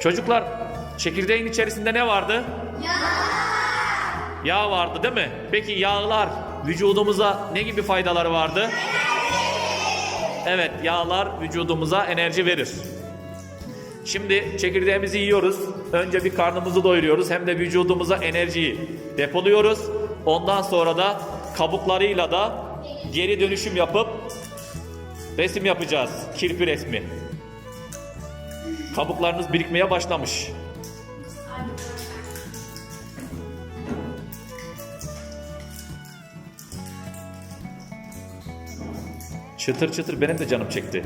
Çocuklar çekirdeğin içerisinde ne vardı? Yağ. Yağ vardı değil mi? Peki yağlar vücudumuza ne gibi faydaları vardı? Evet yağlar vücudumuza enerji verir. Şimdi çekirdeğimizi yiyoruz. Önce bir karnımızı doyuruyoruz hem de vücudumuza enerjiyi depoluyoruz. Ondan sonra da kabuklarıyla da geri dönüşüm yapıp resim yapacağız. Kirpi resmi. Kabuklarınız birikmeye başlamış. Çıtır çıtır benim de canım çekti.